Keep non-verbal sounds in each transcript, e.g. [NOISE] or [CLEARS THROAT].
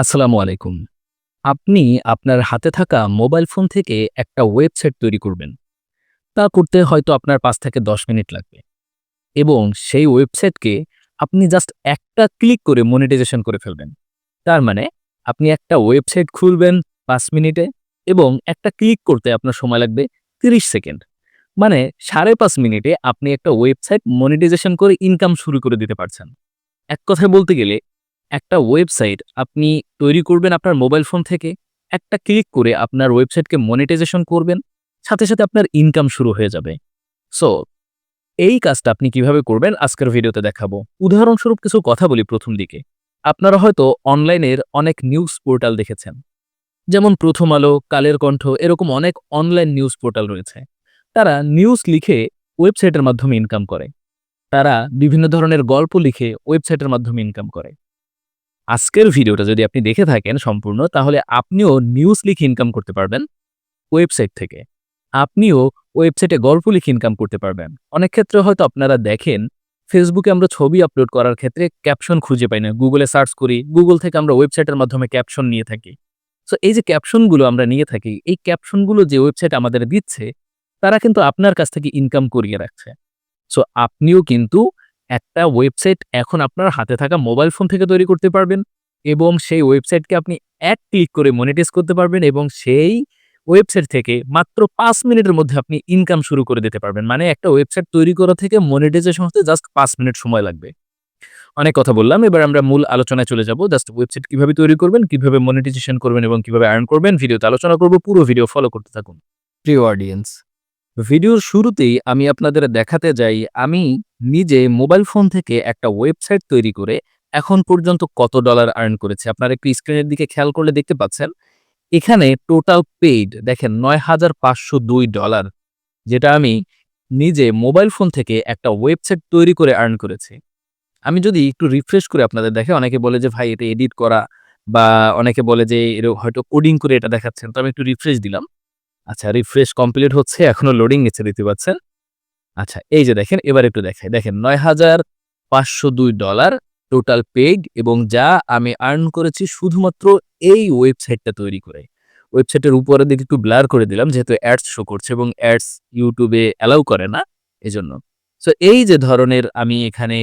আসসালামু আলাইকুম। আপনি আপনার হাতে থাকা মোবাইল ফোন থেকে একটা ওয়েবসাইট তৈরি করবেন। তা করতে হয়তো আপনার পাঁচ থেকে ১০ মিনিট লাগবে। এবং সেই ওয়েবসাইটকে আপনি জাস্ট একটা ক্লিক করে মনিটাইজেশন করে ফেলবেন। তার মানে আপনি একটা ওয়েবসাইট খুলবেন পাঁচ মিনিটে এবং একটা ক্লিক করতে আপনার সময় লাগবে ৩০ সেকেন্ড। মানে ৫.৫ মিনিটে আপনি একটা ওয়েবসাইট মনিটাইজেশন করে ইনকাম শুরু করে দিতে পারছেন। এক কথায় বলতে গেলে একটা ওয়েবসাইট আপনি তৈরি করবেন আপনার মোবাইল ফোন থেকে, একটা ক্লিক করে আপনার ওয়েবসাইটকে মনিটাইজেশন করবেন, সাথে, সাথে আপনার ইনকাম শুরু হয়ে যাবে। সো এই কাজটা আপনি কীভাবে করবেন আজকের ভিডিওতে দেখাবো। উদাহরণস্বরূপ কিছু কথা বলি প্রথম দিকে। আপনারা হয়তো অনলাইনের অনেক নিউজ পোর্টাল দেখেছেন। যেমন 'প্রথম আলো', 'কালের কণ্ঠ' এরকম অনেক অনলাইন নিউজ পোর্টাল রয়েছে। তারা নিউজ লিখে ওয়েবসাইটের মাধ্যমে ইনকাম করে। তারা বিভিন্ন ধরনের গল্প লিখে ওয়েবসাইটের মাধ্যমে ইনকাম করে। আজকের ভিডিওটা যদি আপনি দেখে থাকেন সম্পূর্ণ তাহলে আপনিও নিউজ লিখে ইনকাম করতে পারবেন ওয়েবসাইট থেকে। আপনিও ওয়েবসাইটে গল্প লিখে ইনকাম করতে পারবেন। অনেক ক্ষেত্রে হয়তো আপনারা দেখেন ফেসবুকে আমরা ছবি আপলোড করার ক্ষেত্রে ক্যাপশন খুঁজে পাই না। গুগলে সার্চ করি। গুগল থেকে আমরা ওয়েবসাইটের মাধ্যমে ক্যাপশন নিয়ে থাকি। সো এই যে ক্যাপশনগুলো আমরা নিয়ে থাকি, এই ক্যাপশনগুলো যে ওয়েবসাইট আমাদের দিচ্ছে, তারা কিন্তু আপনার কাছ থেকে ইনকাম করিয়ে রাখছে। সো আপনিও কিন্তু একটা ওয়েবসাইট এখন আপনার হাতে থাকা মোবাইল ফোন থেকে তৈরি করতে পারবেন এবং সেই ওয়েবসাইটকে আপনি এক ক্লিক করে মনিটাইজ করতে পারবেন এবং সেই ওয়েবসাইট থেকে মাত্র পাঁচ মিনিটের মধ্যে আপনি ইনকাম শুরু করে দিতে পারবেন। মানে একটা ওয়েবসাইট তৈরি করা থেকে মনিটাইজেশন হতে জাস্ট পাঁচ মিনিট সময় লাগবে। অনেক কথা বললাম। এবার আমরা মূল আলোচনায় চলে যাব। জাস্ট ওয়েবসাইট কীভাবে তৈরি করবেন, কীভাবে মনিটাইজেশন করবেন এবং কীভাবে আর্ন করবেন ভিডিওতে আলোচনা করব। পুরো ভিডিও ফলো করতে থাকুন। প্রিয় অডিয়েন্স, ভিডিওর শুরুতেই আমি আপনাদের দেখাতে যাই আমি নিজে মোবাইল ফোন থেকে একটা ওয়েবসাইট তৈরি করে এখন পর্যন্ত কত ডলার আর্ন করেছে আপনারা একটু স্ক্রিনের দিকে খেয়াল করলে দেখতে পাচ্ছেন। এখানে টোটাল পেইড দেখেন $৯,৫০২ যেটা আমি নিজে মোবাইল ফোন থেকে একটা ওয়েবসাইট তৈরি করে আর্ন করেছি। আমি যদি একটু রিফ্রেশ করে আপনাদের দেখে অনেকে বলে যে ভাই এটা এডিট করা বা অনেকে বলে যে এর হয়তো কোডিং করে এটা দেখাচ্ছেন। তো আমি একটু রিফ্রেশ দিলাম। আচ্ছা রিফ্রেশ কমপ্লিট হচ্ছে। এখনও লোডিং নিচ্ছে দেখতে পাচ্ছেন। আচ্ছা এই যে দেখেন এবার একটু দেখাই। দেখেন $৯,৫০২ টোটাল পেইড এবং যা আমি আর্ন করেছি শুধুমাত্র এই ওয়েবসাইটটা তৈরি করে। ওয়েবসাইটের উপরের দিকে একটু ব্লার করে দিলাম যেহেতু অ্যাডস শো করছে এবং অ্যাডস ইউটিউবে অ্যালাউ করে না এজন্য। সো এই যে ধরনের আমি এখানে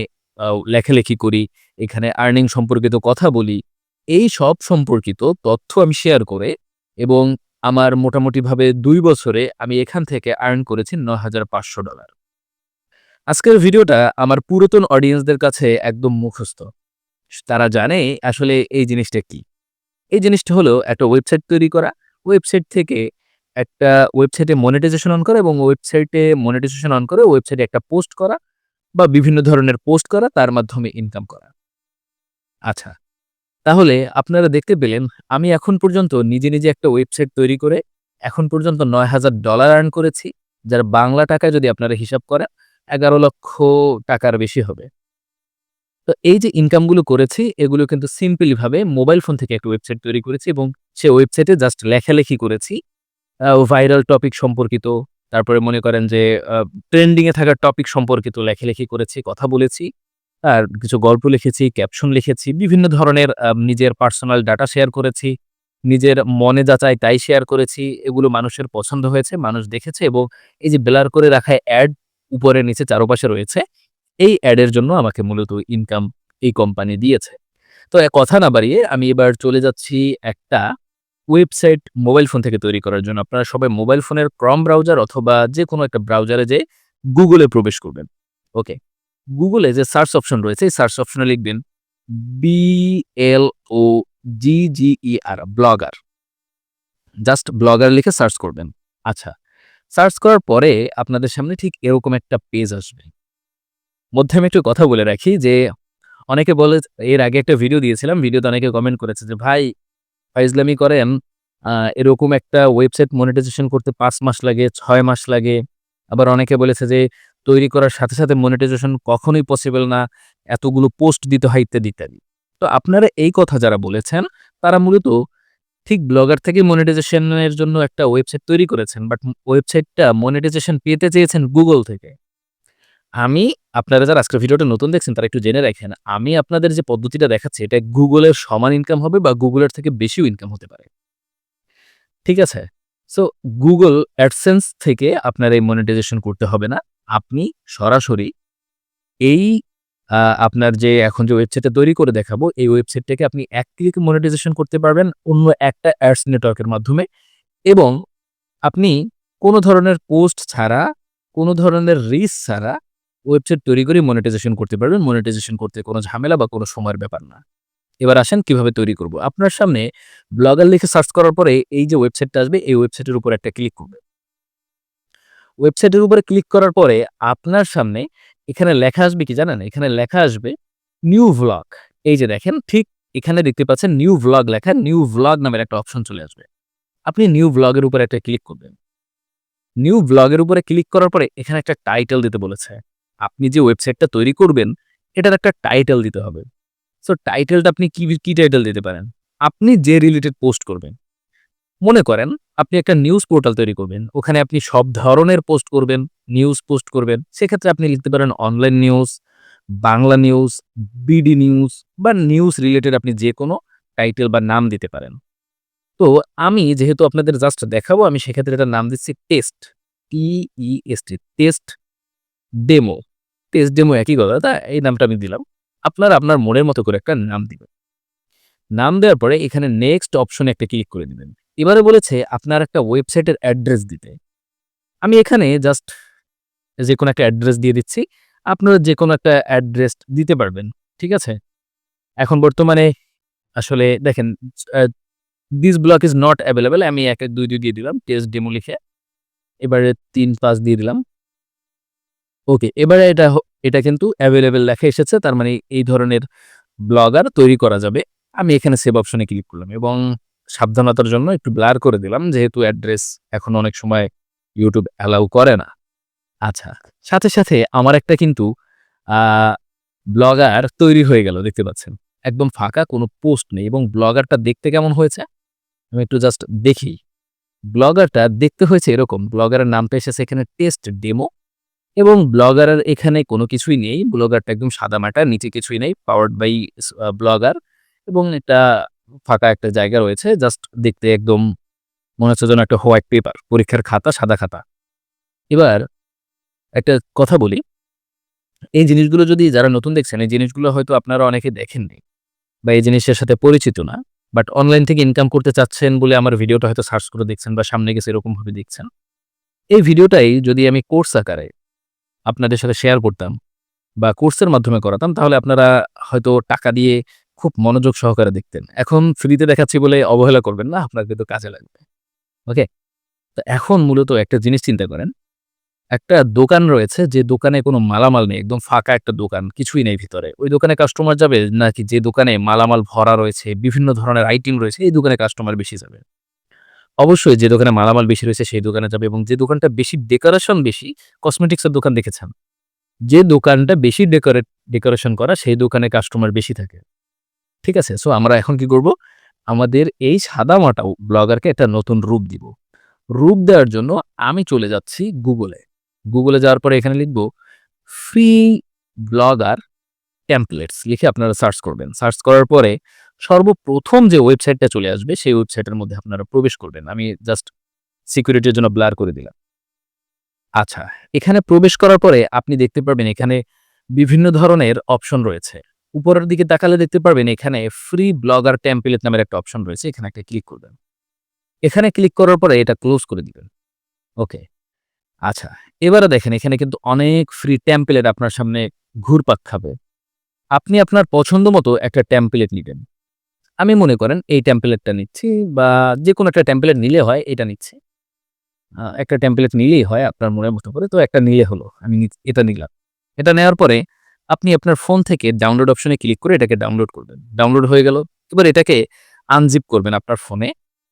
লেখালেখি করি, এখানে আর্নিং সম্পর্কিত কথা বলি, এই সব সম্পর্কিত তথ্য আমি শেয়ার করে এবং আমার মোটামুটিভাবে দুই বছরে আমি এখান থেকে আর্ন করেছি $৯,৫০০ আজকের ভিডিওটা আমার পুরাতন অডিয়েন্সদের কাছে একদম মুখস্থ। তারা জানে আসলে এই জিনিসটা কি। এই জিনিসটা হলো একটা ওয়েবসাইট তৈরি করা, ওয়েবসাইট থেকে একটা ওয়েবসাইটে মনিটাইজেশন অন করা এবং ওয়েবসাইটে মনিটাইজেশন অন করে ওয়েবসাইটে একটা পোস্ট করা বা বিভিন্ন ধরনের পোস্ট করা তার মাধ্যমে ইনকাম করা। আচ্ছা, তাহলে আপনারা দেখতে পেলেন আমি এখন পর্যন্ত নিজে, নিজে একটা ওয়েবসাইট তৈরি করে এখন পর্যন্ত $৯,০০০ আর্ন করেছি। যার বাংলা টাকায় যদি আপনারা হিসাব করেন এগারো লক্ষ টাকার বেশি হবে। তো এই যে ইনকামগুলো করেছি এগুলো কিন্তু সিম্পলিভাবে মোবাইল ফোন থেকে একটা ওয়েবসাইট তৈরি করেছি এবং সে ওয়েবসাইটে জাস্ট লেখালেখি করেছি। ভাইরাল টপিক সম্পর্কিত, তারপরে মনে করেন যে আ ট্রেন্ডিং এ থাকা টপিক সম্পর্কিত লেখালেখি করেছি, কথা বলেছি। আর কিছু গল্প লিখেছি, ক্যাপশন লিখেছি, বিভিন্ন ধরনের নিজের পার্সোনাল ডাটা শেয়ার করেছি। নিজের মনে যা চাই তাই শেয়ার করেছি। এগুলো মানুষের পছন্দ হয়েছে, মানুষ দেখেছে এবং এই যে ব্লার করে রাখা অ্যাড উপরে নিচে চারপাশে রয়েছে, এই অ্যাডের জন্য আমাকে মূলত ইনকাম এই কোম্পানি দিয়েছে। তো এ কথা না বাড়িয়ে আমি এবার চলে যাচ্ছি একটা ওয়েবসাইট মোবাইল ফোন থেকে তৈরি করার জন্য। আপনারা সবাই মোবাইল ফোনের ক্রম ব্রাউজার অথবা যে কোনো একটা ব্রাউজারে যেয়ে গুগলে প্রবেশ করবেন। ওকে। গুগলে যে সার্চ অপশন রয়েছে এই সার্চ অপশনে লিখবেন B L O G G E R blogger. Just blogger লিখে সার্চ করবেন। আচ্ছা, সার্চ করার পরে আপনাদের সামনে ঠিক এরকম একটা পেজ আসবে। মধ্যে আমি একটু কথা বলে রাখি যে অনেকে বলে এর আগে একটা ভিডিও দিয়েছিলাম। ভিডিওতে অনেকে কমেন্ট করেছে যে ভাই ফাইজলামি করেন। এরকম একটা ওয়েবসাইট মনিটাইজেশন করতে পাঁচ মাস লাগে, ছয় মাস লাগে। আবার অনেকে বলেছে যে তৈরি করার সাথে, সাথে মনিটাইজেশন কখনোই পসিবল না। এতগুলো পোস্ট দিতে হয় ইত্যাদি, ইত্যাদি। তো আপনারা এই কথা যারা বলেছেন তারা মূলত ঠিক ব্লগার থেকে মনিটাইজেশন এর জন্য একটা ওয়েবসাইট তৈরি করেছেন। বাট ওয়েবসাইটটা মনিটাইজেশন পেতে চেয়েছেন গুগল থেকে। আমি আপনারা যারা আজকের ভিডিওটা নতুন দেখছেন তারা একটু জেনে রাখেন। আমি আপনাদের যে পদ্ধতিটা দেখাচ্ছি এটা গুগলের সমান ইনকাম হবে বা গুগলের থেকে বেশিও ইনকাম হতে পারে। ঠিক আছে? সো গুগল অ্যাডসেন্স থেকে আপনার এই মনিটাইজেশন করতে হবে না। আপনি সরাসরি এই আপনার যে এখন যে ওয়েবসাইটটা তৈরি করে দেখাবো, এই ওয়েবসাইটটাকে আপনি এক ক্লিকে মনিটাইজেশন করতে পারবেন অন্য একটা অ্যাডস নেটওয়ার্কের মাধ্যমে এবং আপনি কোনো ধরনের পোস্ট ছাড়া, কোনো ধরনের রিচ ছাড়া ওয়েবসাইট তৈরি করে মনিটাইজেশন করতে পারবেন। মনিটাইজেশন করতে কোনো ঝামেলা বা কোনো সময়ের ব্যাপার না। এবার আসেন কীভাবে তৈরি করব। আপনার সামনে ব্লগার লিখে সার্চ করার পরে এই যে ওয়েবসাইটটা আসবে, এই ওয়েবসাইটের উপর একটা ক্লিক করবেন। ওয়েবসাইটের উপরে ক্লিক করার পরে আপনার সামনে এখানে লেখা আসবে কি জানেন? এখানে লেখা আসবে নিউ ভ্লগ। এই যে দেখেন ঠিক এখানে দেখতে পাচ্ছেন নিউ ভ্লগ লেখা, নিউ ভ্লগ নামের একটা অপশন চলে আসবে। আপনি নিউ ভ্লগের উপরে একটা ক্লিক করবেন। নিউ ভ্লগের উপরে ক্লিক করার পরে এখানে একটা টাইটেল দিতে বলেছে। আপনি যে ওয়েবসাইটটা তৈরি করবেন, এটার একটা টাইটেল দিতে হবে। সো টাইটেলটা আপনি কি, কি টাইটেল দিতে পারেন? আপনি যে রিলেটেড পোস্ট করবেন। মনে করেন আপনি একটা নিউজ পোর্টাল তৈরি করবেন। ওখানে আপনি সব ধরনের পোস্ট করবেন, নিউজ পোস্ট করবেন। সেক্ষেত্রে আপনি লিখতে পারেন online news, Bangla news, BD news বা নিউজ রিলেটেড আপনি যেকোনো টাইটেল বা নাম দিতে পারেন। তো আমি যেহেতু আপনাদের জাস্ট দেখাবো আমি সেক্ষেত্রে এটার নাম দিচ্ছি test. T E S T test demo. Test demo একই কথা তা এই নামটা আমি দিলাম। আপনারা আপনার মনের মতো করে একটা নাম দিবেন। নাম দেওয়ার পরে এখানে নেক্সট অপশনে একটা ক্লিক করে দিবেন। এবারে বলেছে আপনার একটা ওয়েবসাইটের অ্যাড্রেস দিতে। আমি এখানে জাস্ট যে কোনো একটা অ্যাড্রেস দিয়ে দিচ্ছি। আপনারা যে কোনো একটা অ্যাড্রেস দিতে পারবেন। ঠিক আছে? এখন বর্তমানে আসলে দেখেন this block is not available আমি ১, ১, ২, ২ দিয়ে দিলাম টেস্ট ডেমো লিখে। এবারে ৩, ৫ দিয়ে দিলাম। ওকে, এবারে এটা এটা কিন্তু অ্যাভেলেবেল লেখা এসেছে। তার মানে এই ধরনের ব্লগার তৈরি করা যাবে। আমি এখানে সেভ অপশনে ক্লিক করলাম এবং সাবধানতার জন্য একটু ব্লার করে দিলাম যেহেতু অ্যাড্রেস এখন অনেক সময় ইউটিউব অ্যালাউ করে না। আচ্ছা, সাথে, সাথে আমার একটা কিন্তু ব্লগার তৈরি হয়ে গেল দেখতে পাচ্ছেন। একদম ফাঁকা কোনো পোস্ট নেই এবং ব্লগারটা দেখতে কেমন হয়েছে? আমি একটু জাস্ট দেখি। ব্লগারটা দেখতে হয়েছে এরকম। ব্লগারের নামটা এসেছে এখানে টেস্ট ডেমো এবং ব্লগারের এখানে কোনো কিছুই নেই। ব্লগারটা একদম সাদা সাদামাটা, নিচে কিছুই নেই। পাওয়ার্ড বাই ব্লগার এবং এটা ফাঁকা একটা জায়গা রয়েছে। জাস্ট দেখতে একদম মনে হচ্ছে যেন একটা হোয়াইট পেপার, পরীক্ষার খাতা, সাদা খাতা। এবার একটা কথা বলি। এই জিনিসগুলো যদি যারা নতুন দেখছেন, এই জিনিসগুলো হয়তো আপনারা অনেকে দেখেননি বা এই জিনিসের সাথে পরিচিত না। বাট অনলাইন থেকে ইনকাম করতে চাচ্ছেন বলে আমার ভিডিওটা হয়তো সার্চ করে দেখছেন বা সামনে গেছে এরকমভাবে দেখছেন। এই ভিডিওটাই যদি আমি কোর্স আকারে আপনাদের সাথে শেয়ার করতাম বা কোর্সের মাধ্যমে করাতাম তাহলে আপনারা হয়তো টাকা দিয়ে খুব মনোযোগ সহকারে দেখতেন। এখন ফ্রিতে দেখাচ্ছি বলে অবহেলা করবেন না, আপনার কিন্তু কাজে লাগবে। ওকে? তো এখন মূলত একটা জিনিস চিন্তা করেন। একটা দোকান রয়েছে যে দোকানে কোনো মালামাল নেই। একদম ফাঁকা একটা দোকান, কিছুই নেই ভিতরে। ওই দোকানে কাস্টমার যাবে নাকি যে দোকানে মালামাল ভরা রয়েছে, বিভিন্ন ধরনের আইটেম রয়েছে এই দোকানে কাস্টমার বেশি যাবে? অবশ্যই যে দোকানে মালামাল বেশি রয়েছে সেই দোকানে যাবে এবং যে দোকানটা বেশি ডেকোরেশন বেশি, কসমেটিক্সের দোকান দেখেছেন। যে দোকানটা বেশি ডেকোরেট ডেকোরেশন করা সেই দোকানে কাস্টমার বেশি থাকে। ঠিক আছে? সো আমরা এখন কি করব? আমাদের এই সাদামাটা ব্লগারকে একটা নতুন রূপ দিব। রূপ দেওয়ার জন্য আমি চলে যাচ্ছি Google-এ। Google-এ যাওয়ার পরে এখানে লিখব ফ্রি ব্লগার টেমপ্লেটস লিখে আপনারা সার্চ করবেন। সার্চ করার পরে সর্বপ্রথম যে ওয়েবসাইটটা চলে আসবে সেই ওয়েবসাইটের মধ্যে আপনারা প্রবেশ করবেন। আমি জাস্ট সিকিউরিটির জন্য ব্লার করে দিলাম। আচ্ছা, এখানে প্রবেশ করার পরে আপনি দেখতে পারবেন এখানে বিভিন্ন ধরনের অপশন রয়েছে। উপরের দিকে তাকালে দেখতে পারবেন এখানে ফ্রি ব্লগার টেমপ্লেট নামের একটা অপশন রয়েছে। এখানে একটা ক্লিক করবেন। এখানে ক্লিক করার পরে এটা ক্লোজ করে দিবেন। ওকে। আচ্ছা, এবারে দেখেন এখানে কিন্তু অনেক ফ্রি টেমপ্লেট আপনার সামনে ঘুরপাক খাবে। আপনি আপনার পছন্দ মতো একটা টেমপ্লেট নিবেন। আমি মনে করেন এই টেমপ্লেটটা নিচ্ছি বা যেকোনো একটা টেমপ্লেট নিলে হয় এটা নিচ্ছি। একটা টেমপ্লেট নিলেই হয় আপনার মনের মতো করে। তো একটা নিলে হলো। আমি এটা নিলাম। এটা নেওয়ার পরে আপনি আপনার ফোন থেকে ডাউনলোড অপশনে ক্লিক করে এটাকে ডাউনলোড করবেন। ডাউনলোড হয়ে গেল। এবার এটাকে আনজিপ করবেন আপনার ফোনে।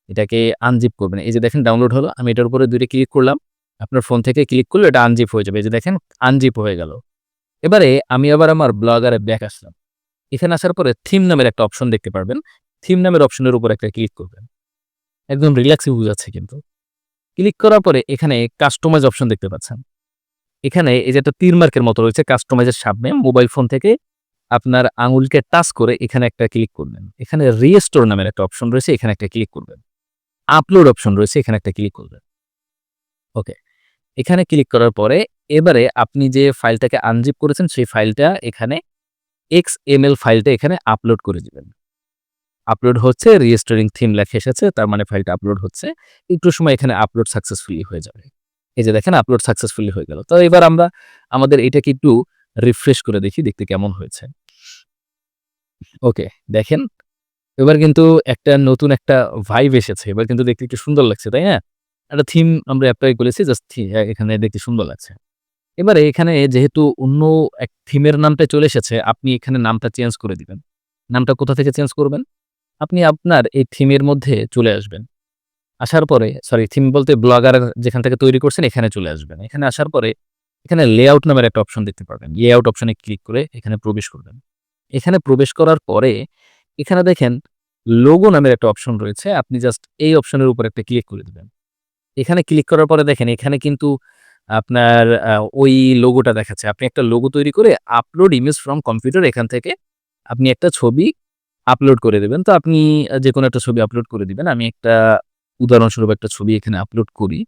এটাকে আনজিপ করবেন। এই যে দেখেন ডাউনলোড হলো। আমি এটার উপরে ২ টা ক্লিক করলাম। আপনার ফোন থেকে ক্লিক করলে, এটা আনজিপ হয়ে যাবে। এই যে দেখেন আনজিপ হয়ে গেল। এবারে আমি আবার আমার ব্লগারে ব্যাক আসলাম। এখানে আসার পরে থিম নামের একটা অপশন দেখতে পারবেন। থিম নামের অপশনের উপর একটা ক্লিক করবেন। একদম রিল্যাক্সে বুঝাচ্ছে কিন্তু। ক্লিক করার পরে এখানে কাস্টমাইজ অপশন দেখতে পাচ্ছেন। এখানে এই যে একটা তীর মার্কের মতো রয়েছে কাস্টমাইজের সামনে মোবাইল ফোন থেকে আপনার আঙুলকে টাচ করে এখানে একটা ক্লিক করবেন। এখানে রিস্টোর নামের একটা অপশন রয়েছে, এখানে একটা ক্লিক করবেন। আপলোড অপশন রয়েছে, এখানে একটা ক্লিক করবেন। ওকে এখানে ক্লিক করার পরে এবারে আপনি যে ফাইলটাকে আনজিপ করেছেন, সেই ফাইলটা এখানে এক্স এম এল ফাইলটা এখানে আপলোড করে দিবেন। আপলোড হচ্ছে রিস্টোরিং থিম লেখা এসেছে, তার মানে ফাইলটা আপলোড হচ্ছে। একটু সময় এখানে আপলোড সাকসেসফুলি হয়ে যাবে। এই যে দেখেন আপলোড সাকসেসফুলি হয়ে গেল। তো এবার আমরা আমাদের এটাকে একটু রিফ্রেশ করে দেখি, দেখতে কেমন হয়েছে। ওকে দেখেন, এবার কিন্তু একটা নতুন একটা ভাইব এসেছে। এবার কিন্তু দেখতে একটু সুন্দর লাগছে, তাই না? একটা থিম আমরা অ্যাপ্লাই করেছি জাস্ট এখানে দেখতে সুন্দর লাগছে। এবারে এখানে যেহেতু অন্য এক থিমের নামটা চলে এসেছে, আপনি এখানে নামটা চেঞ্জ করে দিবেন। নামটা কোথা থেকে চেঞ্জ করবেন? আপনি আপনার এই থিমের মধ্যে চলে আসবেন। আসার পরে সরি থিম বলতে ব্লগার যেখান থেকে তৈরি করছেন, এখানে চলে আসবেন। এখানে আসার পরে, এখানে লেআউট নামের একটা অপশন দেখতে পাবেন। লেআউট অপশনে ক্লিক করে এখানে প্রবেশ করবেন। এখানে প্রবেশ করার পরে, এখানে দেখেন লোগো নামের একটা অপশন রয়েছে। আপনি জাস্ট এই অপশনের উপর একটা ক্লিক করে দেবেন। এখানে ক্লিক করার পরে দেখেন, এখানে কিন্তু আপনার ওই লোগোটা দেখাচ্ছে। আপনি একটা লোগো তৈরি করে আপলোড ইমেজ ফ্রম কম্পিউটার এখান থেকে আপনি একটা ছবি আপলোড করে দেবেন। তো আপনি যে কোনো একটা ছবি আপলোড করে দিবেন। আমি একটা উদাহরণস্বরূপ একটা ছবি এখানে আপলোড করি।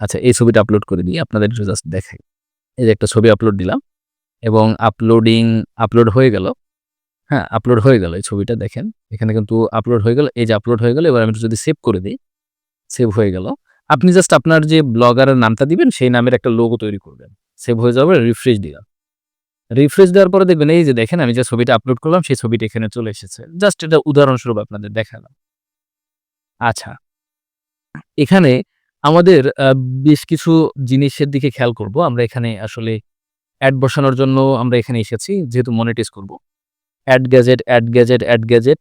আচ্ছা এই ছবিটা আপলোড করে দিই, আপনাদের একটু জাস্ট দেখাই। এই যে একটা ছবি আপলোড দিলাম এবং আপলোডিং আপলোড হয়ে গেল। হ্যাঁ আপলোড হয়ে গেল এই ছবিটা, দেখেন। এখানে কিন্তু আপলোড হয়ে গেল, এই যে আপলোড হয়ে গেল, এবার আমি যদি সেভ করে দিই সেভ হয়ে গেল। আপনি জাস্ট আপনার যে ব্লগারের নামটা দিবেন, সেই নামের একটা লোগো তৈরি করবেন। সেভ হয়ে যাবে রিফ্রেশ দিলাম। রিফ্রেশ দেওয়ার পরে দেখবেন, এই যে দেখেন, আমি যে ছবিটা আপলোড করলাম, সেই ছবিটা এখানে চলে এসেছে। জাস্ট এটা উদাহরণস্বরূপ আপনাদের দেখালাম। আচ্ছা এখানে আমাদের বেশ কিছু জিনিসের দিকে খেয়াল করব। আমরা এখানে আসলে অ্যাড বসানোর জন্য আমরা এখানে এসেছি, যেহেতু মনিটাইজ করব। Add gadget add gadget add gadget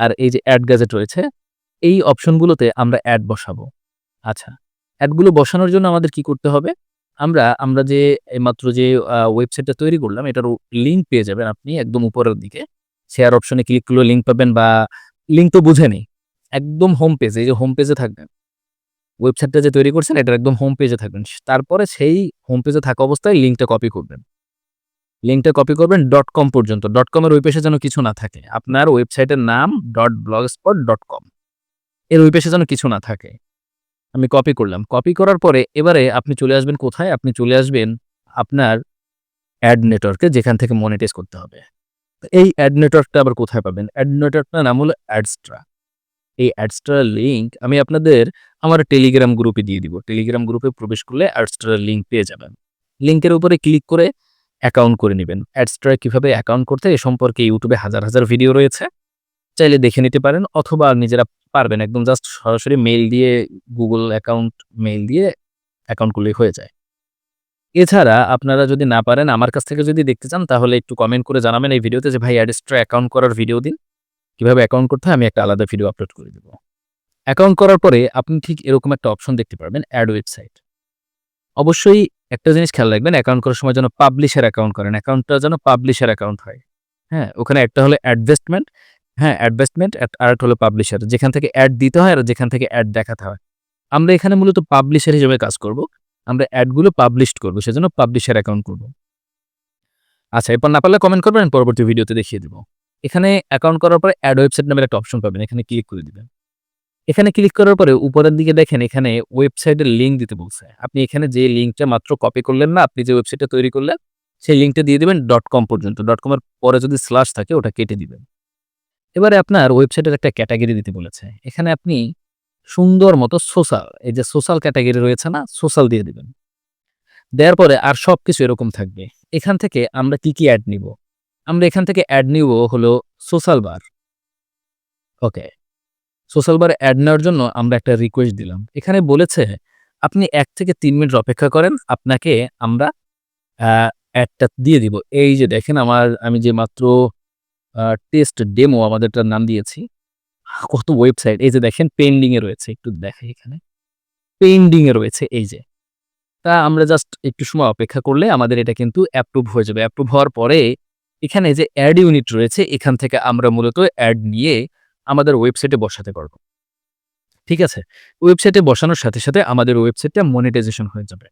আর এই যে অ্যাড গ্যাজেট রয়েছে, এই অপশনগুলোতে আমরা অ্যাড বসাবো। আচ্ছা অ্যাডগুলো বসানোর জন্য আমাদের কি করতে হবে? আমরা আমরা যে এইমাত্র যে ওয়েবসাইটটা তৈরি করলাম এটার লিঙ্ক পেয়ে যাবেন আপনি একদম উপরের দিকে। শেয়ার অপশনে ক্লিক করলে লিঙ্ক পাবেন বা লিঙ্ক তো বুঝে নেই। একদম হোম পেজে এই যে হোম পেজে থাকবেন। ওয়েবসাইটটা যে তৈরি করছেন, এটার একদম হোম পেজে থাকবেন। তারপরে সেই হোম পেজে থাকা অবস্থায় লিঙ্কটা কপি করবেন। লিঙ্কটা কপি করবেন ডট কম পর্যন্ত। ডট কমের ওই পেশে যেন কিছু না থাকে। আপনার ওয়েবসাইটের নাম dot blog spot dot com এর ওই পেশে যেন কিছু না থাকে। আমি কপি করলাম। কপি করার পরে এবারে আপনি চলে আসবেন কোথায়? আপনি চলে আসবেন আপনার অ্যাড নেটওয়ার্কে যেখান থেকে মনিটাইজ করতে হবে। এই অ্যাড নেটওয়ার্কটা আবার কোথায় পাবেন? অ্যাড নেটওয়ার্কটার নাম হলো অ্যাডস্ট্রা এই অ্যাডস্ট্রার লিঙ্ক আমি আপনাদের আমার টেলিগ্রাম গ্রুপে দিয়ে দিব। টেলিগ্রাম গ্রুপে প্রবেশ করলে অ্যাডস্ট্রার লিঙ্ক পেয়ে যাবেন। লিঙ্কের উপরে ক্লিক করে অ্যাকাউন্ট করে নেবেন। অ্যাডস্ট্রা কীভাবে অ্যাকাউন্ট করতে এ সম্পর্কে ইউটিউবে হাজার হাজার ভিডিও রয়েছে। চাইলে দেখে নিতে পারেন অথবা নিজেরা পারবেন। একদম জাস্ট সরাসরি মেইল দিয়ে গুগল অ্যাকাউন্ট মেইল দিয়ে অ্যাকাউন্ট করলেই হয়ে যায়। এছাড়া আপনারা যদি না পারেন, আমার কাছ থেকে যদি দেখতে চান, তাহলে একটু কমেন্ট করে জানাবেন এই ভিডিওতে যে, ভাই অ্যাডস্ট্রা অ্যাকাউন্ট করার ভিডিও দিন। কীভাবে অ্যাকাউন্ট করতে হয়, আমি একটা আলাদা ভিডিও আপলোড করে দেবো। অ্যাকাউন্ট করার পরে আপনি ঠিক এরকম একটা অপশন দেখতে পারবেন অ্যাড ওয়েবসাইট অবশ্যই একটা জিনিস খেয়াল রাখবেন অ্যাকাউন্ট করার সময় যেন পাবলিশের অ্যাকাউন্ট করেন অ্যাকাউন্টটা যেন পাবলিশের অ্যাকাউন্ট হয়। হ্যাঁ ওখানে একটা হলো অ্যাডভেস্টমেন্ট হ্যাঁ অ্যাডভেস্টমেন্ট আর একটা হলো পাবলিশার যেখান থেকে অ্যাড দিতে হয় আর যেখান থেকে অ্যাড দেখাতে হয়। আমরা এখানে মূলত পাবলিশার হিসেবে কাজ করব, আমরা অ্যাডগুলো পাবলিশ করব, সেজন্য পাবলিশার অ্যাকাউন্ট করব। আচ্ছা এরপর না পারলে কমেন্ট করবেন, পরবর্তী ভিডিওতে দেখিয়ে দেবো। এখানে অ্যাকাউন্ট করার পরে অ্যাড ওয়েবসাইট নামের একটা অপশন পাবেন, এখানে ক্লিক করে দিবেন। এখানে ক্লিক করার পরে উপরের দিকে দেখেন এখানে ওয়েবসাইটের লিঙ্ক দিতে বলছে। আপনি এখানে যে লিঙ্কটা মাত্র কপি করলেন না, আপনি যে ওয়েবসাইটটা তৈরি করলেন, সেই লিঙ্কটা দিয়ে দেবেন. ডট কম পর্যন্ত। ডট কমের পরে যদি স্ল্যাশ থাকে, ওটা কেটে দিবেন। এবারে আপনার ওয়েবসাইটের একটা ক্যাটাগরি দিতে বলেছে। এখানে আপনি সুন্দর মতো সোশ্যাল এই যে সোশ্যাল ক্যাটাগরি রয়েছে না সোশ্যাল দিয়ে দিবেন। দেওয়ার পরে আর সব কিছু এরকম থাকবে। এখান থেকে আমরা কি কি অ্যাড নিব? আমরা এখান থেকে অ্যাড নিব হলো social bar okay social bar add নেওয়ার জন্য আমরা একটা রিকোয়েস্ট দিলাম। এখানে বলেছে, আপনি এক থেকে তিন মিনিট অপেক্ষা করেন, আপনাকে আমরা অ্যাডটা দিয়ে দিব। এই যে দেখেন আমার, আমি যে মাত্র টেস্ট ডেমো আমাদেরটার নাম দিয়েছি। কত ওয়েবসাইট এই যে দেখেন পেন্ডিংয়ে রয়েছে, একটু দেখাই এখানে। পেন্ডিংয়ে রয়েছে, এই যে। তা আমরা জাস্ট একটু সময় অপেক্ষা করলে আমাদের এটা কিন্তু অ্যাপ্রুভ হয়ে যাবে। অ্যাপ্রুভ হওয়ার পরে এখানে যে অ্যাড ইউনিট রয়েছে, এখান থেকে আমরা মূলত অ্যাড নিয়ে আমাদের ওয়েবসাইটে বসাতে পারব ঠিক আছে ওয়েবসাইটে বসানোর সাথে সাথে আমাদের ওয়েবসাইটটা মনিটাইজেশন হয়ে যাবে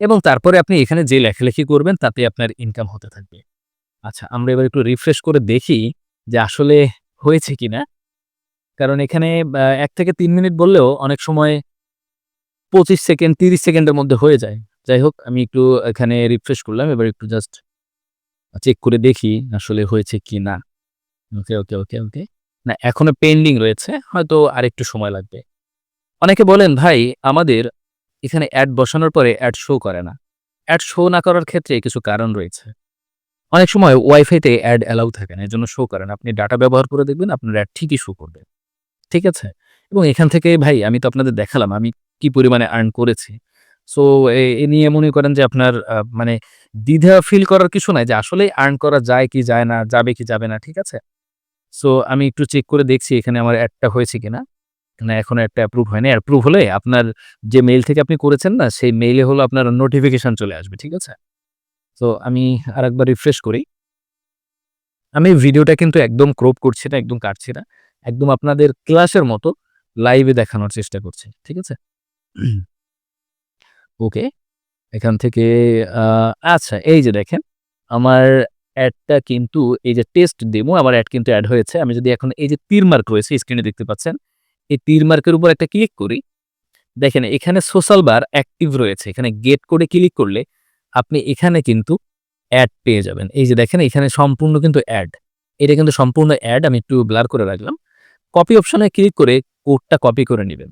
এবং তারপরে আপনি এখানে যে লেখালেখি করবেন তাতে আপনার ইনকাম হতে থাকবে। আচ্ছা আমরা এবার একটু রিফ্রেশ করে দেখি যে আসলে হয়েছে কিনা। কারণ এখানে এক থেকে তিন মিনিট বললেও অনেক সময় ২৫ সেকেন্ড ৩০ সেকেন্ডের মধ্যে হয়ে যায়। যাই হোক আমি একটু এখানে রিফ্রেশ করলাম। এবার একটু জাস্ট চেক করে দেখি আসলে হয়েছে কি না ওকে, ওকে, ওকে, ওকে। না এখনও পেন্ডিং রয়েছে। হয়তো আরেকটু সময় লাগবে। অনেকে বলেন ভাই আমাদের এখানে অ্যাড বসানোর পরে অ্যাড শো করে না। অ্যাড শো না করার ক্ষেত্রে কিছু কারণ রয়েছে। অনেক সময় ওয়াইফাইতে অ্যাড অ্যালাউ থাকে না। এজন্য শো করে না। আপনি ডাটা ব্যবহার করে দেখবেন আপনার অ্যাড ঠিকই শো করবে। ঠিক আছে? এবং এখান থেকে ভাই আমি তো আপনাদের দেখালাম আমি কি পরিমাণে আর্ন করেছি। সো এ নিয়ে মনে করেন যে আপনার মানে দ্বিধা ফিল করার কিছু নাই যে আসলেই আর্ন করা যায় কি যায় না, যাবে কি যাবে না। ঠিক আছে? সো আমি একটু চেক করে দেখছি এখানে আমার অ্যাডটা হয়েছে কিনা। না এখনও একটা অ্যাপ্রুভ হয়নি। অ্যাপ্রুভ হলে আপনার যে মেইল থেকে আপনি করেছেন না সেই মেইলে হলো আপনার নোটিফিকেশন চলে আসবে। ঠিক আছে? তো আমি আরেকবার রিফ্রেশ করি। আমি ভিডিওটা কিন্তু একদম ক্রপ করছি না, একদম কাটছি না। একদম আপনাদের ক্লাসের মতো লাইভে দেখানোর চেষ্টা করছি। ঠিক আছে? [CLEARS THROAT] ওকে। এখান থেকে আচ্ছা এই যে দেখেন আমার অ্যাডটা কিন্তু এই যে টেস্ট ডেমো আমার অ্যাড কিন্তু অ্যাড হয়েছে। আমি যদি এখন এই যে তীর মার্ক রয়েছে স্ক্রিনে দেখতে পাচ্ছেন। এই তীর মার্কের উপর একটা ক্লিক করি। দেখেন এখানে সোশ্যাল বার অ্যাক্টিভ রয়েছে। এখানে গেট করে ক্লিক করলে আপনি এখানে কিন্তু অ্যাড পেয়ে যাবেন। এই যে দেখেন, এখানে সম্পূর্ণ কিন্তু অ্যাড। এটা কিন্তু সম্পূর্ণ অ্যাড আমি একটু ব্লার করে রাখলাম। কপি অপশনে ক্লিক করে কোডটা কপি করে নেবেন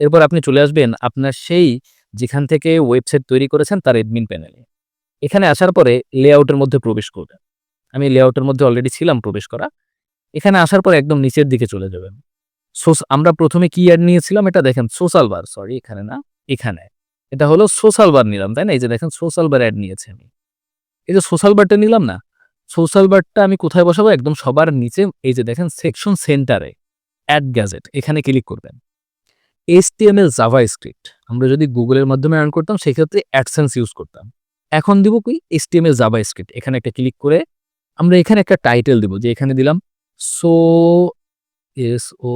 এরপর আপনি চলে আসবেন আপনার সেই যেখান থেকে ওয়েবসাইট তৈরি করেছেন, তার এডমিন প্যানেলে। এখানে আসার পরে লেআউটের মধ্যে প্রবেশ করবেন। আমি লেআউটের মধ্যে অলরেডি ছিলাম প্রবেশ করা। এখানে আসার পরে একদম নিচের দিকে চলে যাবেন। সোস আমরা প্রথমে কি অ্যাড নিয়েছিলাম এটা দেখেন সোশ্যাল বার সরি এখানে না, এখানে। এটা হলো সোশ্যাল বার নিলাম, তাই না? এই যে দেখেন সোশ্যাল বার অ্যাড নিয়েছি আমি। এই যে সোশ্যাল বারটা নিলাম না? সোশ্যাল বারটা আমি কোথায় বসাবো? একদম সবার নিচে এই যে দেখেন সেকশন সেন্টারে অ্যাড গ্যাজেট এখানে ক্লিক করবেন। S T M L JavaScript আমরা যদি গুগলের মাধ্যমে আর্ন করতাম সেক্ষেত্রে অ্যাডসেন্স ইউজ করতাম। এখন দিব কি এসটিএমএল জাবা জাভাস্ক্রিপ্ট এখানে একটা ক্লিক করে আমরা এখানে একটা টাইটেল দিব যে এখানে দিলাম সো এস ও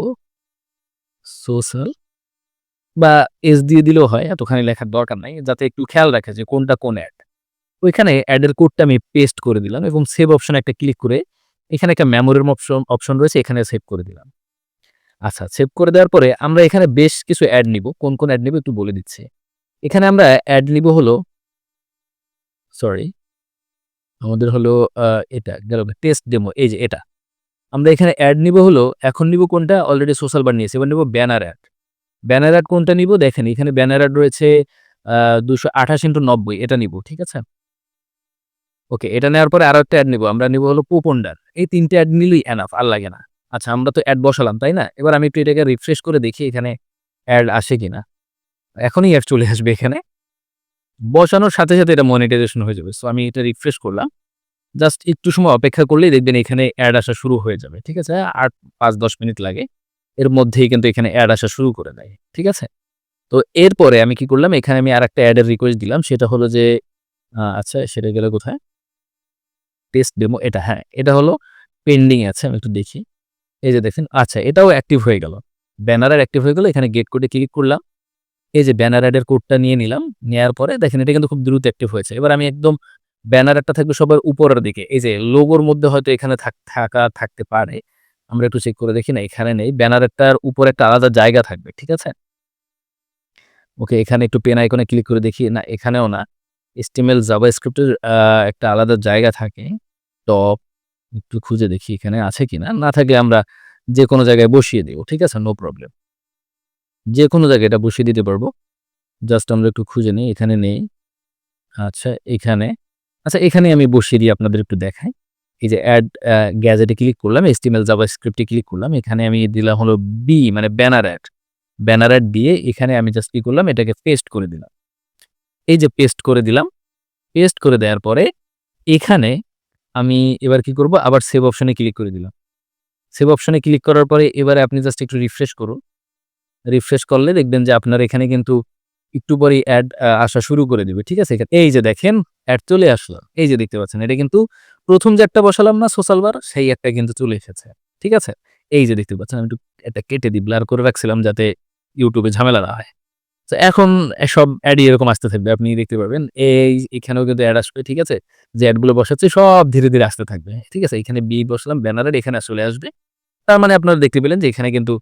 সোশ্যাল বা এস দিয়ে দিলেও হয় এতখানি লেখার দরকার নাই যাতে একটু খেয়াল রাখে যে কোনটা কোন অ্যাড। ওইখানে অ্যাডের কোডটা আমি পেস্ট করে দিলাম এবং সেভ অপশনে একটা ক্লিক করে এখানে একটা মেমোরির অপশন অপশন রয়েছে এখানে সেভ করে দিলাম। আচ্ছা সেভ করে দেওয়ার পরে আমরা এখানে বেশ কিছু অ্যাড নিব। কোন, কোন অ্যাড নিব একটু বলে দিচ্ছি। এখানে আমরা অ্যাড নিব হলো সরি আমাদের হলো এটা গেল টেস্ট ডেমো এই যে এটা। আমরা এখানে অ্যাড নিব হলো এখন নিব কোনটা অলরেডি সোশ্যাল বার নিয়েছি। এবার নিব ব্যানার অ্যাড। ব্যানার অ্যাড কোনটা নিব দেখেন এখানে ব্যানার অ্যাড রয়েছে আ ২২৮x৯০ এটা নিব। ঠিক আছে? ওকে এটা নেওয়ার পরে আরও একটা অ্যাড নিব। আমরা নিব হলো পোপন্ডার। এই তিনটে অ্যাড নিলেই এনাফ আর লাগে না। আচ্ছা আমরা তো অ্যাড বসালাম, তাই না? এবার আমি একটু এটাকে রিফ্রেশ করে দেখি এখানে অ্যাড আসে কিনা। এখনই অ্যাড চলে আসবে এখানে। বসানোর সাথে, সাথে এটা মনিটাইজেশন হয়ে যাবে। সো আমি এটা রিফ্রেশ করলাম। জাস্ট একটু সময় অপেক্ষা করলেই দেখবেন এখানে অ্যাড আসা শুরু হয়ে যাবে। ঠিক আছে? আর ৫-১০ মিনিট লাগে। এর মধ্যেই কিন্তু এখানে অ্যাড আসা শুরু করে দেয়। ঠিক আছে? তো এরপরে আমি কি করলাম এখানে আমি আর একটা অ্যাডের রিকোয়েস্ট দিলাম সেটা হলো যে আচ্ছা সেটা গেল কোথায়? টেস্ট ডেমো এটা হ্যাঁ, এটা হলো পেন্ডিং আছে আমি একটু দেখি। এই যে দেখেন আচ্ছা এটাও অ্যাক্টিভ হয়ে গেল। ব্যানার অ্যাড অ্যাক্টিভ হয়ে গেল এখানে গেট কোডে ক্লিক করলাম। এই যে ব্যানার অ্যাডের কোডটা নিয়ে নিলাম। নেওয়ার পরে দেখেন এটা কিন্তু খুব দ্রুত অ্যাক্টিভ হয়েছে। এবার আমি একদম ব্যানার অ্যাডটা থাকবে সবার উপরের দিকে। এই যে লোগোর মধ্যে হয়তো এখানে থাক, থাকা থাকতে পারে। আমরা একটু চেক করে দেখি না, এখানে নেই। ব্যানার অ্যাডটার উপরে একটা আলাদা জায়গা থাকবে। ঠিক আছে? ওকে এখানে একটু পেন আইকনে ক্লিক করে দেখি না, এখানেও না। জাভাস্ক্রিপ্ট এর আ একটা আলাদা জায়গা থাকে। টপ একটু খুঁজে দেখি এখানে আছে কিনা। না থাকলে আমরা যেকোনো জায়গায় বসিয়ে দিব। ঠিক আছে? No problem. যেকোনো জায়গায় এটা বসিয়ে দিতে পারব। জাস্ট আমরা একটু খুঁজে নেই। এখানে নেই। আচ্ছা এখানে। আচ্ছা এখানে আমি বসিয়ে দিই আপনাদের একটু দেখাই। এই যে অ্যাড গ্যাজেটে ক্লিক করলাম। HTML জাভাস্ক্রিপ্ট স্ক্রিপ্টে ক্লিক করলাম। এখানে আমি দিলাম হলো বি মানে ব্যানার অ্যাড। ব্যানার অ্যাড দিয়ে এখানে আমি জাস্ট কি করলাম, এটাকে পেস্ট করে দিলাম। এই যে পেস্ট করে দিলাম। পেস্ট করে দেওয়ার পরে এখানে আমি এবার কি করব, আবার সেভ অপশনে ক্লিক করে দিলাম। সেভ অপশনে ক্লিক করার পরে এবারে আপনি জাস্ট একটু রিফ্রেশ করুন। রিফ্রেশ করলে দেখবেন যে আপনার এখানে কিন্তু একটু পরেই অ্যাড আসা শুরু করে দিবে। ঠিক আছে? এই যে দেখেন অ্যাড চলে আসলো। এই যে দেখতে পাচ্ছেন এটা কিন্তু প্রথম যে একটা বসালাম না সোশ্যাল বার সেই একটা কিন্তু চলে এসেছে। ঠিক আছে? এই যে দেখতে পাচ্ছেন আমি একটু এটা কেটে দিই ব্লার করে রাখছিলাম যাতে ইউটিউবে ঝামেলা না হয়। তো এখন সব অ্যাডই এরকম আসতে থাকবে। আপনি দেখতে পাবেন এই এখানেও কিন্তু অ্যাড আসবে, ঠিক আছে? যে অ্যাডগুলো বসাচ্ছে সব ধীরে, ধীরে আসতে থাকবে। ঠিক আছে? এখানে বি বসালাম ব্যানার এখানে চলে আসবে। তার মানে আপনারা দেখতে পেলেন যে এখানে কিন্তু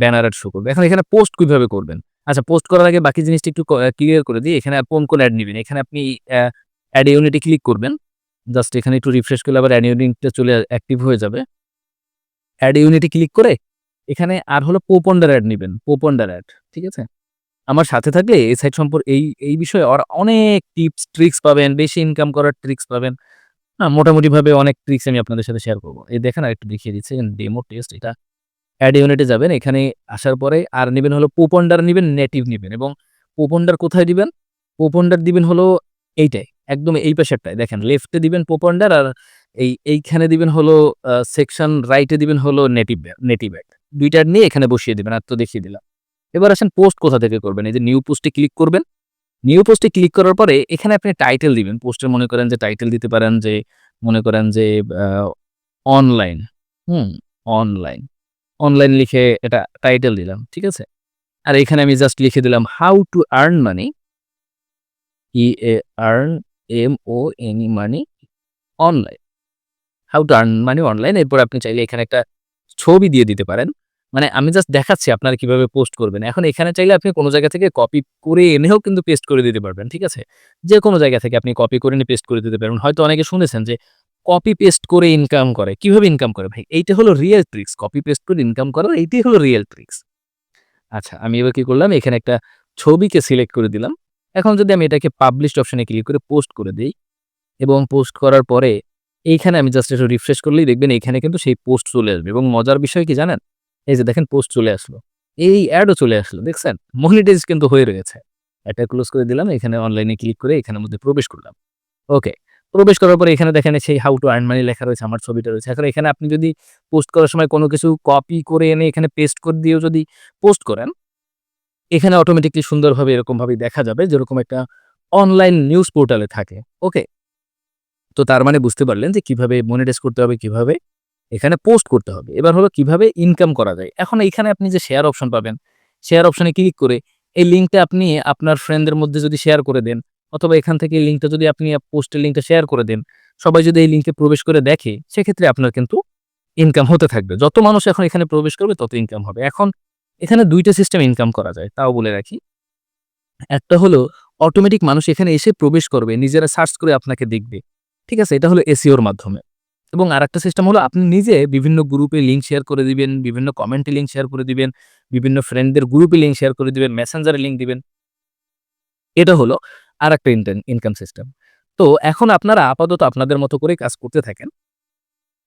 ব্যানার অ্যাড শো করবে। এখন এখানে পোস্ট কীভাবে করবেন? আচ্ছা পোস্ট করার আগে বাকি জিনিসটা একটু ক্লিয়ার করে দিই। এখানে কোন, কোন অ্যাড নিবেন? এখানে আপনি অ্যা অ্যাড ইউনিটে ক্লিক করবেন। জাস্ট এখানে একটু রিফ্রেশ করলে আবার অ্যাড ইউনিটটা চলে অ্যাক্টিভ হয়ে যাবে। অ্যাড ইউনিটে ক্লিক করে এখানে আর হলো পোপন্ডার অ্যাড নিবেন। Popunder add. ঠিক আছে? আমার সাথে থাকলে এই সাইট সম্পর এই, এই বিষয়ে আর অনেক টিপস ট্রিক্স পাবেন, বেশি ইনকাম করার ট্রিক্স পাবেন। না মোটামুটিভাবে অনেক ট্রিক্স আমি আপনাদের সাথে শেয়ার করব এই দেখেন আর একটু দেখিয়ে দিচ্ছি ডেমো টেস্ট এটা। অ্যাড ইউনিটে যাবেন। এখানে আসার পরে আর নিবেন হলো পোপন্ডার নিবেন, নেটিভ নিবেন এবং পোপন্ডার কোথায় দিবেন? পোপন্ডার দিবেন হলো এইটাই একদম এই পাশেরটায়। দেখেন লেফটে দিবেন পোপন্ডার আর এই এইখানে দিবেন হলো সেকশন রাইটে দিবেন হলো নেটিভ নেটিভ অ্যাড। ২ টা নিয়ে এখানে বসিয়ে দিবেন। আর তো দেখিয়ে দিলাম। এবার আসেন পোস্ট কোথা থেকে করবেন? এই যে নিউ পোস্টে ক্লিক করবেন। নিউ পোস্টে ক্লিক করার পরে এখানে আপনি টাইটেল দিবেন। পোস্টের মনে করেন যে টাইটেল দিতে পারেন যে মনে করেন যে অনলাইন, হুম? অনলাইন। অনলাইন লিখে এটা টাইটেল দিলাম। ঠিক আছে? আর এখানে আমি জাস্ট লিখে দিলাম how to earn money E A earn M O N E money online. How to earn money online এরপর আপনি চাইলে এখানে একটা ছবি দিয়ে দিতে পারেন। মানে আমি জাস্ট দেখাচ্ছি আপনারা কীভাবে পোস্ট করবেন। এখন এখানে চাইলে আপনি কোন জায়গা থেকে কপি করে এনেও কিন্তু পেস্ট করে দিতে পারবেন। ঠিক আছে? যেকোনো জায়গা থেকে আপনি কপি করে এনে পেস্ট করে দিতে পারবেন। হয়তো অনেকে শুনেছেন যে কপি পেস্ট করে ইনকাম করে। কীভাবে ইনকাম করে ভাই? এইটা হলো রিয়েল ট্রিক্স। কপি পেস্ট করে ইনকাম করার এইটাই হলো রিয়েল ট্রিক্স। আচ্ছা আমি এবার কি করলাম? এখানে একটা ছবিকে সিলেক্ট করে দিলাম। এখন যদি আমি এটাকে পাবলিশড অপশনে ক্লিক করে পোস্ট করে দেই, এবং পোস্ট করার পরে এইখানে আমি জাস্ট একটু রিফ্রেশ করলেই দেখবেন এইখানে কিন্তু সেই পোস্ট চলে আসবে এবং মজার বিষয় কি জানেন? এই যে দেখেন পোস্ট চলে আসলো। এই অ্যাডও চলে আসলো। দেখছেন? মনিটাইজ কিন্তু হয়ে রয়েছে। এটা ক্লোজ করে দিলাম। এখানে অনলাইনে ক্লিক করে এখানের মধ্যে প্রবেশ করলাম। ওকে। প্রবেশ করার পরে এখানে দেখেন সেই হাউ টু আর্ন মানি লেখা রয়েছে, আমার ছবিটা রয়েছে। এখন এখানে আপনি যদি পোস্ট করার সময় কোনো কিছু কপি করে এনে এখানে পেস্ট করে দিয়েও যদি পোস্ট করেন, এখানে অটোমেটিক্যালি সুন্দরভাবে এরকমভাবেই দেখা যাবে যেরকম একটা অনলাইন নিউজ পোর্টালে থাকে। ওকে? তো তার মানে বুঝতে পারলেন যে কীভাবে মনিটাইজ করতে হবে, কীভাবে এখানে পোস্ট করতে হবে। এবার হলো কীভাবে ইনকাম করা যায়। এখন এখানে আপনি যে শেয়ার অপশন পাবেন, শেয়ার অপশনে ক্লিক করে এই লিঙ্কটা আপনি আপনার ফ্রেন্ডদের মধ্যে যদি শেয়ার করে দেন অথবা এখান থেকে লিঙ্কটা যদি আপনি পোস্টের লিঙ্কটা শেয়ার করে দেন, সবাই যদি এই লিঙ্কে প্রবেশ করে দেখে সেক্ষেত্রে আপনার কিন্তু ইনকাম হতে থাকবে। যত মানুষ এখন এখানে প্রবেশ করবে তত ইনকাম হবে। এখন এখানে দুইটা সিস্টেম ইনকাম করা যায়। তাও বলে রাখি। একটা হলো অটোমেটিক মানুষ এখানে এসে প্রবেশ করবে, নিজেরা সার্চ করে আপনাকে দেখবে। ঠিক আছে? এটা হলো এসিওর মাধ্যমে। এবং আরেকটা সিস্টেম হলো আপনি নিজে বিভিন্ন গ্রুপে লিঙ্ক শেয়ার করে দিবেন, বিভিন্ন কমেন্টে লিঙ্ক শেয়ার করে দিবেন, বিভিন্ন ফ্রেন্ডদের গ্রুপে লিঙ্ক শেয়ার করে দিবেন, মেসেঞ্জারে লিঙ্ক দিবেন। এটা হলো আরেকটা ইনটেন ইনকাম সিস্টেম। তো এখন আপনারা আপাতত আপনাদের মতো করে কাজ করতে থাকেন।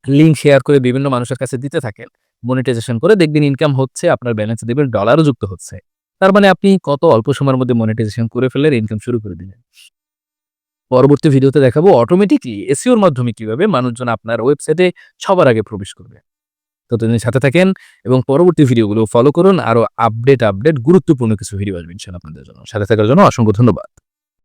লিঙ্ক শেয়ার করে বিভিন্ন মানুষের কাছে দিতে থাকেন। মনিটাইজেশন করে দেখবেন ইনকাম হচ্ছে, আপনার ব্যালেন্স দেখবেন ডলারও যুক্ত হচ্ছে। তার মানে আপনি কত অল্প সময়ের মধ্যে মনিটাইজেশন করে ফেললেন, ইনকাম শুরু করে দিলেন। পরবর্তী ভিডিওতে দেখাবো অটোমেটিকলি এসিওর মাধ্যমে কীভাবে মানুষজন আপনার ওয়েবসাইটে সবার আগে প্রবেশ করবে। ততদিন সাথে থাকেন এবং পরবর্তী ভিডিওগুলো ফলো করুন। আরও আপডেট, আপডেট গুরুত্বপূর্ণ কিছু ভিডিও আসবে ইনশাআল্লাহ আপনাদের জন্য। সাথে থাকার জন্য অসংখ্য ধন্যবাদ।